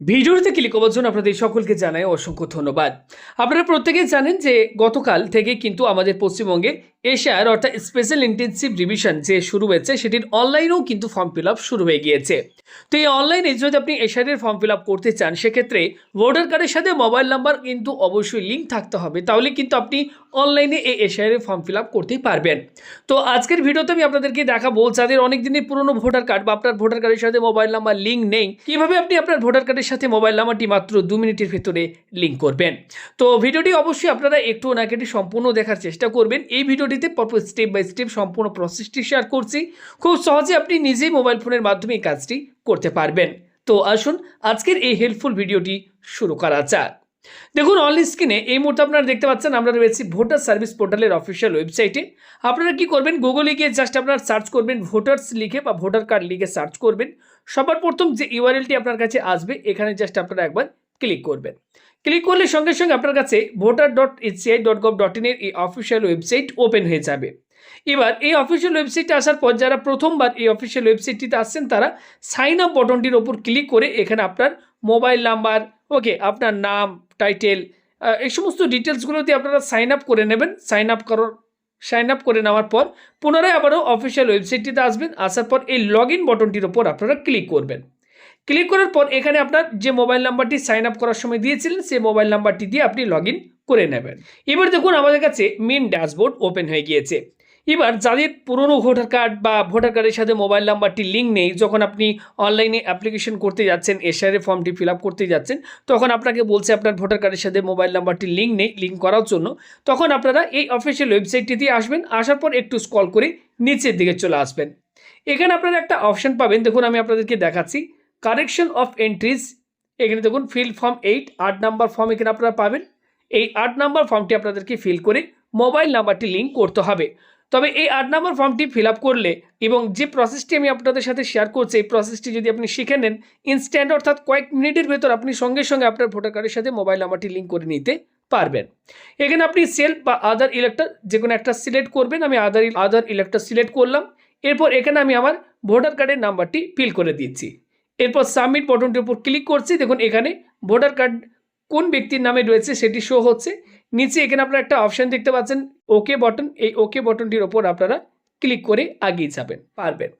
ভিডিওতে ক্লিক করার জন্য আপনাদের সকলকে জানাই অসংখ্য ধন্যবাদ। আপনারা প্রত্যেকেই জানেন যে গতকাল থেকে কিন্তু আমাদের পশ্চিমবঙ্গে এশিয়ার অর্থাৎ স্পেশাল ইন্টেন্সিভ রিভিশন যে শুরু হয়েছে, সেটির অনলাইনেও কিন্তু ফর্ম ফিল শুরু হয়ে গিয়েছে। তো এই অনলাইনে যদি আপনি এশিয়ারের ফর্ম ফিল করতে চান, সেক্ষেত্রে ভোটার কার্ডের সাথে মোবাইল নাম্বার কিন্তু অবশ্যই লিঙ্ক থাকতে হবে। তাহলে কিন্তু আপনি অনলাইনে এই এশিয়ারের ফর্ম ফিল করতেই পারবেন। তো আজকের ভিডিওতে আমি আপনাদেরকে দেখাবো, যাদের অনেক দিনের পুরনো ভোটার কার্ড বা আপনার ভোটার কার্ডের সাথে মোবাইল নাম্বার লিঙ্ক নেই, কীভাবে আপনি আপনার ভোটার কার্ডের সাথে মোবাইল নাম্বারটি মাত্র দু মিনিটের ভেতরে লিঙ্ক করবেন। তো ভিডিওটি অবশ্যই আপনারা একটু কেটে সম্পূর্ণ দেখার চেষ্টা করবেন। এই ভিডিওটিতে পরপর স্টেপ বাই স্টেপ সম্পূর্ণ প্রসেসটি শেয়ার করছি। খুব সহজে আপনি নিজেই মোবাইল ফোনের মাধ্যমে এই কাজটি করতে পারবেন। তো আসুন, আজকের এই হেল্পফুল ভিডিওটি শুরু করা যাক। দেখুন অন স্ক্রিনে এই মুহূর্তে আপনারা দেখতে পাচ্ছেন, আমরা রয়েছি ভোটার সার্ভিস পোর্টালের অফিসিয়াল ওয়েবসাইটে আপনারা কি করবেন? গুগলে গিয়ে জাস্ট আপনারা সার্চ করবেন ভোটার্স লিখে বা ভোটার কার্ড লিখে সার্চ করবেন। সবার প্রথম যে ইউআরএলটি আপনার কাছে আসবে, এখানে জাস্ট আপনারা একবার ক্লিক করবেন। ক্লিক করলে সঙ্গে সঙ্গে আপনার কাছে voter dot HCI dot gov dot ইনের এই অফিসিয়াল ওয়েবসাইট ওপেন হয়ে যাবে। এবার এই অফিসিয়াল ওয়েবসাইটে আসার পর যারা প্রথমবার এই অফিসিয়াল ওয়েবসাইটটিতে আসছেন, তারা সাইন আপ বটনটির ওপর ক্লিক করে এখানে আপনার মোবাইল নাম্বার ওকে আপনার নাম টাইটেল এই সমস্ত ডিটেলসগুলো দিয়ে আপনারা সাইন আপ করে নেবেন। সাইন আপ করার সাইন আপ করে নেওয়ার পর পুনরায় আবারও অফিসিয়াল ওয়েবসাইটটিতে আসবেন। আসার পর এই লগ ইন বটনটির ওপর আপনারা ক্লিক করবেন। ক্লিক করার পর এখানে আপনার যে মোবাইল নাম্বারটি সাইন আপ করার সময় দিয়েছিলেন, সেই মোবাইল নাম্বারটি দিয়ে আপনি লগ করে নেবেন। এবার দেখুন আমাদের কাছে মেন ড্যাশবোর্ড ওপেন হয়ে গিয়েছে। এবার যাদের পুরনো ভোটার কার্ড বা ভোটার কার্ডের সাথে মোবাইল নাম্বারটি লিঙ্ক নেই, যখন আপনি অনলাইনে অ্যাপ্লিকেশন করতে যাচ্ছেন এসআইয়ের ফর্মটি ফিল করতে যাচ্ছেন, তখন আপনাকে বলছে আপনার ভোটার কার্ডের সাথে মোবাইল নাম্বারটি লিঙ্ক নেই লিঙ্ক করার জন্য, তখন আপনারা এই অফিসিয়াল ওয়েবসাইটটি দিয়ে আসবেন, আসার পর একটু স্কল করে নিচের দিকে চলে আসবেন। এখানে আপনারা একটা অপশন পাবেন, দেখুন আমি আপনাদেরকে দেখাচ্ছি। কারেকশন অফ এন্ট্রিজ এখানে দেখুন ফিল ফর্ম এইট আট নাম্বার ফর্ম এখানে আপনারা পাবেন। এই আট নাম্বার ফর্মটি আপনাদেরকে ফিল করে মোবাইল নাম্বারটি লিঙ্ক করতে হবে। তবে এই আট নাম্বার ফর্মটি ফিল আপ করলে এবং যে প্রসেসটি আমি আপনাদের সাথে শেয়ার করছি, এই প্রসেসটি যদি আপনি শিখে নেন ইনস্ট্যান্ট অর্থাৎ কয়েক মিনিটের ভেতর আপনি সঙ্গে সঙ্গে আপনার ভোটার কার্ডের সাথে মোবাইল নাম্বারটি লিঙ্ক করে নিতে পারবেন। এখানে আপনি সেলফ বা আদার ইলেক্টর যে কোনো একটা সিলেক্ট করবেন, আমি আদার আদার ইলেক্টর সিলেক্ট করলাম। এরপর এখানে আমি আমার ভোটার কার্ডের নাম্বারটি ফিল করে দিচ্ছি। এরপর সাবমিট বটনটির উপর ক্লিক করছি, দেখুন এখানে ভোটার কার্ড কোন ব্যক্তির নামে রয়েছে সেটি শো হচ্ছে। নিচে এখানে আপনারা একটা অপশান দেখতে পাচ্ছেন ওকে বটন এই ওকে বটনটির ওপর আপনারা ক্লিক করে আগিয়ে যাবেন, পারবেন।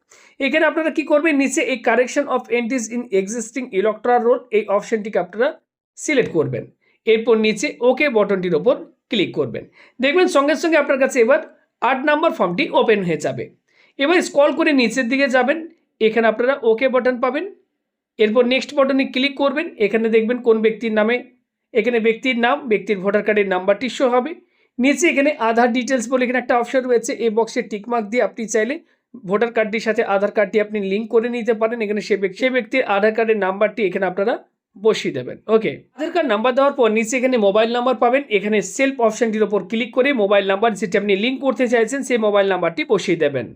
এখানে আপনারা কি করবেন, নিচে এই correction of entries in existing electoral roll এই অপশানটিকে আপনারা সিলেক্ট করবেন। এরপর নিচে ওকে বটনটির ওপর ক্লিক করবেন। দেখবেন সঙ্গে সঙ্গে আপনার কাছে এবার আট নাম্বার ফর্মটি ওপেন হয়ে যাবে। এবার স্ক্রল করে নিচের দিকে যাবেন, এখানে আপনারা ওকে বটন পাবেন। এরপর নেক্সট বটনে ক্লিক করবেন, এখানে দেখবেন কোন ব্যক্তির নামে, এখানে ব্যক্তির নাম, ব্যক্তির ভোটার কার্ডের নাম্বারটি শো হবে। নিচে এখানে আধার ডিটেলস বলে এখানে একটা অপশন রয়েছে, এই বক্সে টিকমার্ক দিয়ে আপনি চাইলে ভোটার কার্ডটির সাথে আধার কার্ডটি আপনি লিঙ্ক করে নিতে পারেন। এখানে সে ব্যক্তি, সে ব্যক্তির আধার কার্ডের নাম্বারটি এখানে আপনারা বসিয়ে দেবেন। ওকে আধার কার্ড নাম্বার দেওয়ার পর নিচে এখানে মোবাইল নাম্বার পাবেন। এখানে সেলফ অপশনটির ওপর ক্লিক করে মোবাইল নাম্বার যেটি আপনি লিঙ্ক করতে চাইছেন, সেই মোবাইল নাম্বারটি বসিয়ে দেবেন।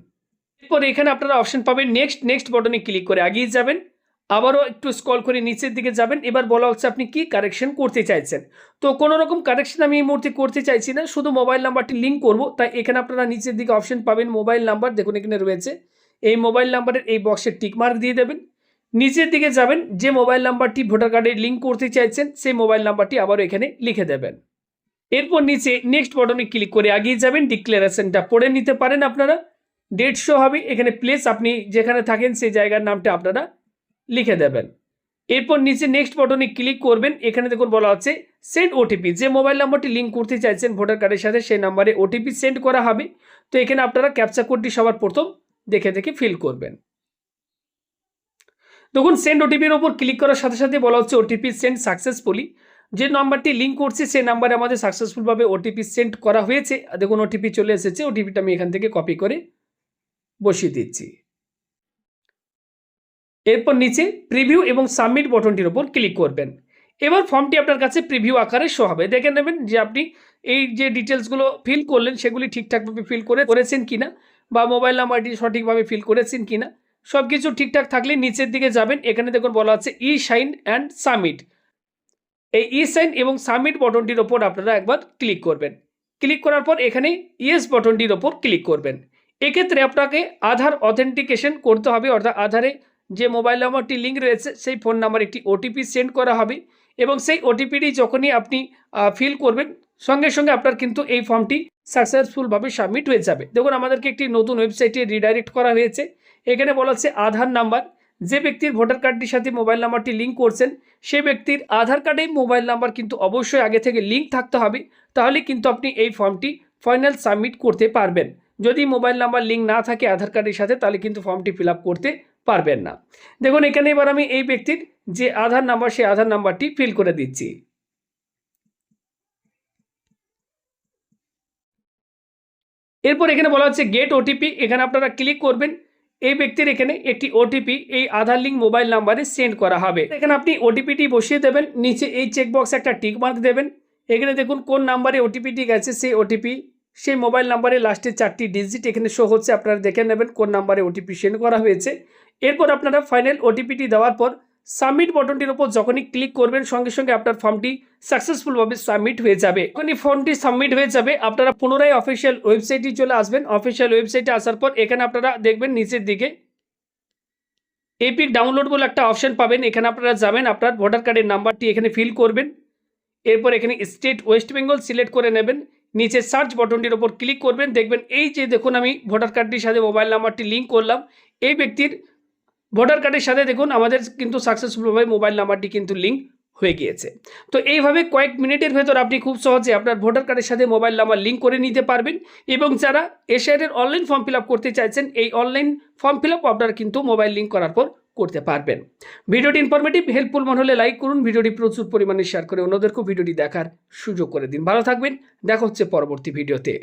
এরপর এখানে আপনারা অপশন পাবেন নেক্সট নেক্সট বটনে ক্লিক করে আগিয়ে যাবেন। আবারও একটু স্কল করে নিচের দিকে যাবেন। এবার বলা হচ্ছে আপনি কি কারেকশন করতে চাইছেন? তো কোনো রকম কারেকশন আমি এই মুহূর্তে করতে চাইছি না, শুধু মোবাইল নাম্বারটি লিঙ্ক করব। তাই এখানে আপনারা নিচের দিকে অপশন পাবেন মোবাইল নাম্বার দেখুন এখানে রয়েছে। এই মোবাইল নাম্বারের এই বক্সে টিকমার্ক দিয়ে দেবেন। নিচের দিকে যাবেন, যে মোবাইল নাম্বারটি ভোটার কার্ডে লিঙ্ক করতে চাইছেন, সেই মোবাইল নাম্বারটি আবারও এখানে লিখে দেবেন। এরপর নিচে নেক্সট বটনে ক্লিক করে আগিয়ে যাবেন। ডিক্লারেশনটা পড়ে নিতে পারেন আপনারা। ডেট শো হবে। এখানে প্লেস আপনি যেখানে থাকেন, সেই জায়গার নামটা আপনারা লিখে দেবেন। এরপর নিচে নেক্সট বটনে ক্লিক করবেন। এখানে দেখুন বলা হচ্ছে সেন্ড ওটিপি যে মোবাইল নাম্বারটি লিঙ্ক করতে চাইছেন ভোটার কার্ডের সাথে, সেই নাম্বারে ওটিপি সেন্ড করা হবে। তো এখানে আপনারা ক্যাপচা কোডটি সবার প্রথম দেখে দেখে ফিল করবেন। দেখুন সেন্ড ওটিপির ওপর ক্লিক করার সাথে সাথে বলা হচ্ছে ওটিপি সেন্ড সাকসেসফুলি যে নাম্বারটি লিঙ্ক করছে, সেই নাম্বারে আমাদের সাকসেসফুলভাবে ওটিপি সেন্ড করা হয়েছে। দেখুন ওটিপি চলে এসেছে। ওটিপিটা আমি এখান থেকে কপি করে বসিয়ে দিচ্ছি। এরপর নিচে প্রিভিউ এবং সাবমিট বটনটির ওপর ক্লিক করবেন। এবার ফর্মটি আপনার কাছে প্রিভিউ আকারে শো হবে। দেখে নেবেন যে আপনি এই যে ডিটেলসগুলো ফিল করলেন, সেগুলি ঠিকঠাকভাবে ফিল করে করেছেন কিনা বা মোবাইল নাম্বারটি সঠিকভাবে ফিল করেছেন কিনা সব কিছু ঠিকঠাক থাকলে নিচের দিকে যাবেন। এখানে দেখুন বলা আছে ই সাইন অ্যান্ড সাবমিট এই ই সাইন এবং সাবমিট বটনটির ওপর আপনারা একবার ক্লিক করবেন। ক্লিক করার পর এখানে ইয়েস বটনটির ওপর ক্লিক করবেন। এক্ষেত্রে আপনাকে আধার অথেন্টিকেশন করতে হবে, অর্থাৎ আধারে যে মোবাইল নম্বরটি লিঙ্ক রয়েছে, সেই ফোন নাম্বার একটি ওটিপি সেন্ড করা হবে এবং সেই ওটিপিটি যখনই আপনি ফিল করবেন, সঙ্গে সঙ্গে আপনার কিন্তু এই ফর্মটি সাকসেসফুলভাবে সাবমিট হয়ে যাবে। দেখুন, আমাদেরকে একটি নতুন ওয়েবসাইটে রিডাইরেক্ট করা হয়েছে। এখানে বলা হচ্ছে আধার নাম্বার। যে ব্যক্তির ভোটার কার্ডটির সাথে মোবাইল নাম্বারটি লিঙ্ক করছেন, সে ব্যক্তির আধার কার্ডে মোবাইল নাম্বার কিন্তু অবশ্যই আগে থেকে লিঙ্ক থাকতে হবে, তাহলে কিন্তু আপনি এই ফর্মটি ফাইনাল সাবমিট করতে পারবেন। যদি মোবাইল নাম্বার লিঙ্ক না থাকে আধার কার্ডের সাথে, তাহলে কিন্তু ফর্মটি ফিল করতে পারবেন না। দেখুন, এখানে এবার আমি এই ব্যক্তির যে আধার নাম্বার, সেই আধার নাম্বারটি ফিল করে দিচ্ছি। এরপর এখানে বলা হচ্ছে গেট ওটিপি এখানে আপনারা ক্লিক করবেন, এই ব্যক্তির এখানে একটি ওটিপি এই আধার লিঙ্ক মোবাইল নাম্বারে সেন্ড করা হবে। এখানে আপনি ওটিপিটি বসিয়ে দেবেন, নিচে এই চেকবক্সে একটা টিক মার্ক দেবেন। এখানে দেখুন, কোন নাম্বারে ওটিপিটি গেছে, সেই ওটিপি সেই মোবাইল নাম্বারে লাস্টে চারটি ডিজিট এখানে শো হচ্ছে, আপনারা দেখে নেবেন কোন নাম্বারে ওটিপি সেন্ড করা হয়েছে। এরপর আপনারা ফাইনাল ওটিপিটি দেওয়ার পর সাবমিট বটনটির উপর যখনই ক্লিক করবেন, সঙ্গে সঙ্গে আপনার ফর্মটি সাকসেসফুলভাবে সাবমিট হয়ে যাবে। যখনই ফর্মটি সাবমিট হয়ে যাবে, আপনারা পুনরায় অফিসিয়াল ওয়েবসাইটে চলে আসবেন। অফিসিয়াল ওয়েবসাইটে আসার পর এখানে আপনারা দেখবেন নিচের দিকে এপিক ডাউনলোড বলে একটা অপশন পাবেন। এখানে আপনারা যাবেন, আপনার ভোটার কার্ডের নাম্বারটি এখানে ফিল করবেন। এরপর এখানে স্টেট ওয়েস্ট বেঙ্গল সিলেক্ট করে নেবেন। নিচে সার্চ বটনটির ওপর ক্লিক করবেন। দেখবেন এই যে দেখুন আমি ভোটার কার্ডটির সাথে মোবাইল নাম্বারটি লিঙ্ক করলাম। এই ব্যক্তির ভোটার কার্ডের সাথে দেখুন, আমাদের কিন্তু সাকসেসফুলভাবে মোবাইল নাম্বারটি কিন্তু লিঙ্ক হয়ে গিয়েছে। তো এইভাবে কয়েক মিনিটের ভেতর আপনি খুব সহজে আপনার ভোটার কার্ডের সাথে মোবাইল নাম্বার লিঙ্ক করে নিতে পারবেন এবং যারা এশিয়ারের অনলাইন ফর্ম ফিল করতে চাইছেন, এই অনলাইন ফর্ম ফিল আপ আপনারা কিন্তু মোবাইল লিঙ্ক করার পর করতে পারবেন। ভিডিওটি ইনফরমেটিভ হেল্পফুল মনে হলে লাইক করুন, ভিডিওটি প্রচুর পরিমাণে শেয়ার করে অন্যদেরকেও ভিডিওটি দেখার সুযোগ করে দিন। ভালো থাকবেন, দেখা হচ্ছে পরবর্তী ভিডিওতে।